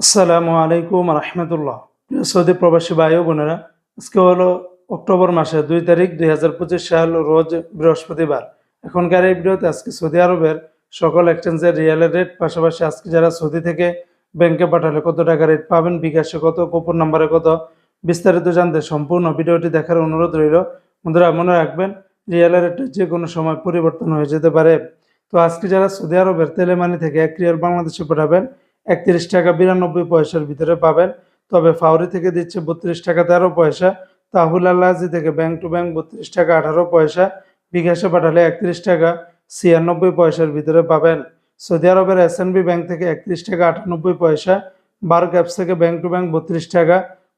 আসসালামু আলাইকুম রহমতুল্লাহ। সৌদি প্রবাসী ভাই বোনেরা, আজকে হলো অক্টোবর মাসের দুই তারিখ দুই হাজার পঁচিশ সাল, রোজ বৃহস্পতিবার। এখনকার এই ভিডিওতে আজকে সৌদি আরবের সকল এক্সচেঞ্জের রিয়েলের রেট পাশাপাশি আজকে যারা সৌদি থেকে ব্যাংকে পাঠালে কত টাকা রেট পাবেন, বিকাশে কত কুপন নাম্বারে কত, বিস্তারিত জানতে সম্পূর্ণ ভিডিওটি দেখার অনুরোধ রইল। বন্ধুরা, মনে রাখবেন রিয়েলের রেট যে কোনো সময় পরিবর্তন হয়ে যেতে পারে। তো আজকে যারা সৌদি আরবের তেলেমানি থেকে এক রিয়াল বাংলাদেশে পাঠাবেন একত্রিশ টাকা বিরানব্বই পয়সার ভিতরে পাবেন। তবে ফাউরি থেকে দিচ্ছে বত্রিশ টাকা তেরো পয়সা। তাহুল আল্লাহাজি থেকে ব্যাংক টু ব্যাংক বত্রিশ টাকা আঠারো পয়সা। বিকাশে পাঠালে একত্রিশ টাকা ছিয়ানব্বই পয়সার ভিতরে পাবেন। সৌদি আরবের এস ব্যাংক থেকে একত্রিশ টাকা আটানব্বই পয়সা। বার ক্যাপস থেকে ব্যাংক টু ব্যাংক বত্রিশ টাকা।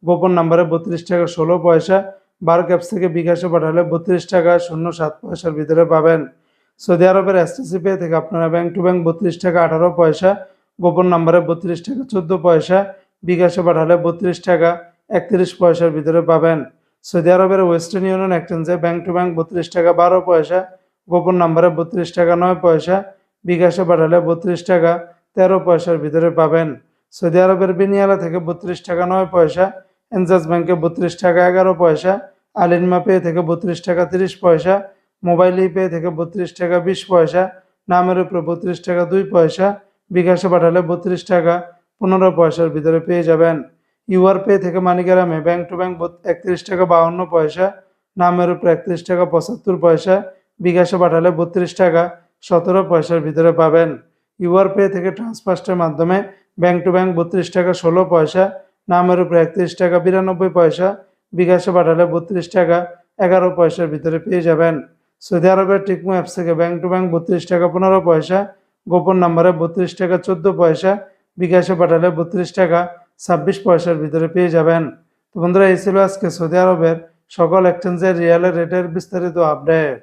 গোপন নাম্বারে বত্রিশ টাকা ষোলো পয়সা। বার ক্যাপস থেকে বিকাশে পাঠালে বত্রিশ টাকা শূন্য সাত পয়সার ভিতরে পাবেন। সৌদি আরবের এসটিসি পে থেকে আপনারা ব্যাংক টু ব্যাংক বত্রিশ টাকা আঠারো পয়সা। গোপন নাম্বারে বত্রিশ টাকা চোদ্দ পয়সা বিকাশে পাঠালে বত্রিশ টাকা একত্রিশ পয়সার ভিতরে পাবেন সৌদি আরবের ওয়েস্টার্ন ইউনিয়ন এক্সচেঞ্জে ব্যাংক টু ব্যাংক বত্রিশ টাকা বারো পয়সা গোপন নাম্বারে বত্রিশ টাকা নয় পয়সা বিকাশে পাঠালে বত্রিশ টাকা তেরো পয়সার ভিতরে পাবেন সৌদি আরবের বিনিয়ালা থেকে বত্রিশ টাকা নয় পয়সা এনজাস ব্যাংকে বত্রিশ টাকা এগারো পয়সা আলিনমা পে থেকে বত্রিশ টাকা তিরিশ পয়সা মোবাইল পে থেকে বত্রিশ টাকা বিশ পয়সা নামের উপরে বত্রিশ টাকা দুই পয়সা বিকাশে পাঠালে বত্রিশ টাকা পনেরো পয়সার ভিতরে পেয়ে যাবেন। ইউআর পে থেকে মানিগ্রামে ব্যাংক টু ব্যাংক একত্রিশ টাকা বাউন্ন পয়সা, নামের উপরে একত্রিশ টাকা পঁচাত্তর পয়সা, বিকাশে পাঠালে বত্রিশ টাকা সতেরো পয়সার ভিতরে পাবেন। ইউআর পে থেকে ট্রান্সফার্স্টের মাধ্যমে ব্যাংক টু ব্যাংক বত্রিশ টাকা ষোলো পয়সা, নামের উপরে একত্রিশ টাকা বিরানব্বই পয়সা, বিকাশে পাঠালে বত্রিশ টাকা এগারো পয়সার ভিতরে পেয়ে যাবেন। সৌদি আরবের টিকমো অ্যাপস থেকে ব্যাংক টু ব্যাংক বত্রিশ টাকা পনেরো পয়সা গোপন নাম্বারে বত্রিশ টাকা চোদ্দ পয়সা, বিকাশে পাঠালে বত্রিশ টাকা ছাব্বিশ পয়সার ভিতরে পেয়ে যাবেন। তো বন্ধুরা, এই ছিল আজকে সৌদি আরবের সকল এক্সচেঞ্জের রিয়ালের রেটের বিস্তারিত আপডেট